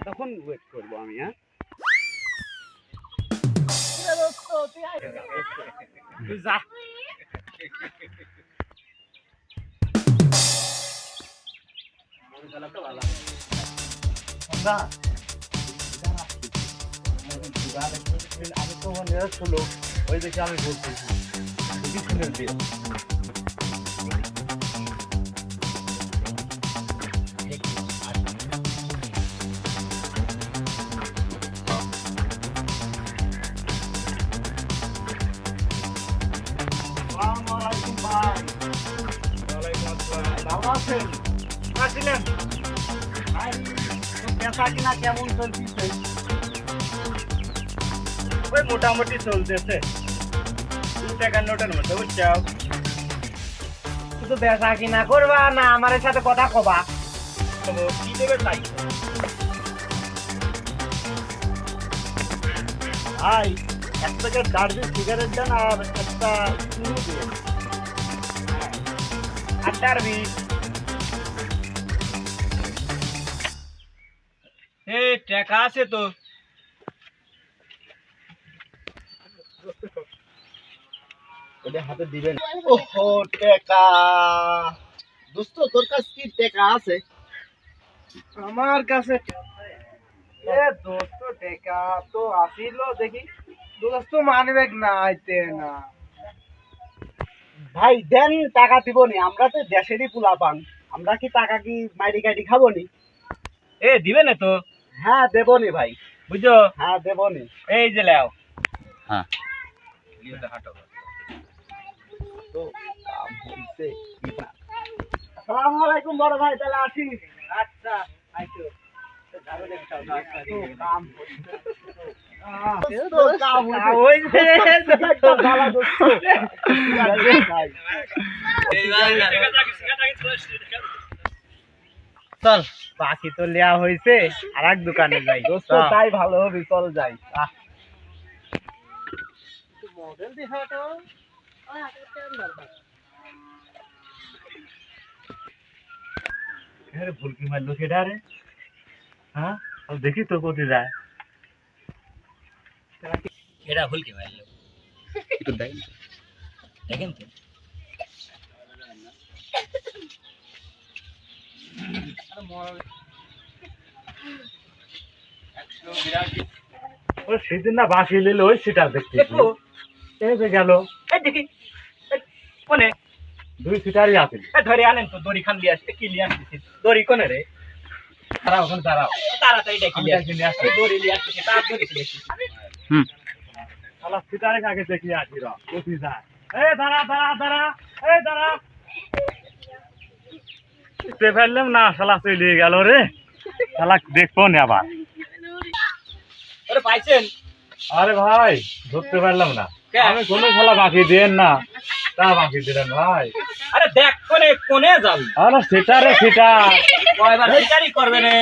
তখন ওয়েট করব আমি হ্যাঁ? তুই আমি তো হলো ওই দেখে আমি বলতেছি আছেন? কিনা, কেমন চলছে? ওই মোটামুটি চলতেছে। দু টাকার নোটের মধ্যে বুঝছাও শুধু বেচা কিনা করবা না আমার সাথে কথা কবা? কি দেবে তাই? ভাই, এক প্যাকেট দার্জিলিং সিগারেট আর একটা টাকা আছে তো ওটা হাতে দিবেন। ওহো টাকা। দোস্ত তোর কাছে কি টাকা আছে? আমার কাছে এ দোস্ত টেকা তো আসিল দেখি। দোস্ত মানবে না আইতে না। ভাই দেন টাকা দিব নি আমরা তো দেশেরই পোলা পান আমরা কি টাকা কি মাইরি কাটি খাব নি এ দিবে না তো। হ্যাঁ দেবো নি ভাই। বুঝছ? হ্যাঁ দেবো নি এই যে লেও। তো কাম হইছে আসসালামু আলাইকুম বড় ভাই তাহলে আসি। আচ্ছা আইছো কাম হইছে আহ, তো কাম হইছে হইছে। একটা গালা দোস্ত চল বাকি তো লিয়া হয়েছে আর এক দোকানে যাই। তাই ভালো হবে চল যাই। আরে ভুলকি মারলো কেডা রে? হ্যাঁ? দেখি তো কোথায় যায়। এটা ভুল কি মারলো দেখেন তো। সেদিন না বাসি নিলে ওই সেটা দেখতে দেখো এই যে গেল। এই দেখি কোনে? দুই সিটারই আছে। এ ধরে আনেন তো দড়ি খান লিয়ে আসতে কি লিয়ে আসতেছি? দড়ি কোনে রে? দাঁড়াও ওখানে দাঁড়াও। তাড়াতাড়ি ডেকে নিয়ে আসছি। দড়ি লিয়ে আসতেছি তার শালা সিটারে আগে দেখি আসি র কোথায় যায় এই দাঁড়া দাঁড়া দাঁড়া। এই দাঁড়া। দেখতে পারলাম না শালা চলে গেল রে। শালা দেখব না আবার। পাইছেন? আরে ভাই ধরতে পারলাম না। আমি কোনো খেলা বাকি দেন না। তা বাকি দিলেন ভাই। আরে দেখ কোনে কোনে যাবি? আরে সেটা রে সেটা। কয়বার করবে রে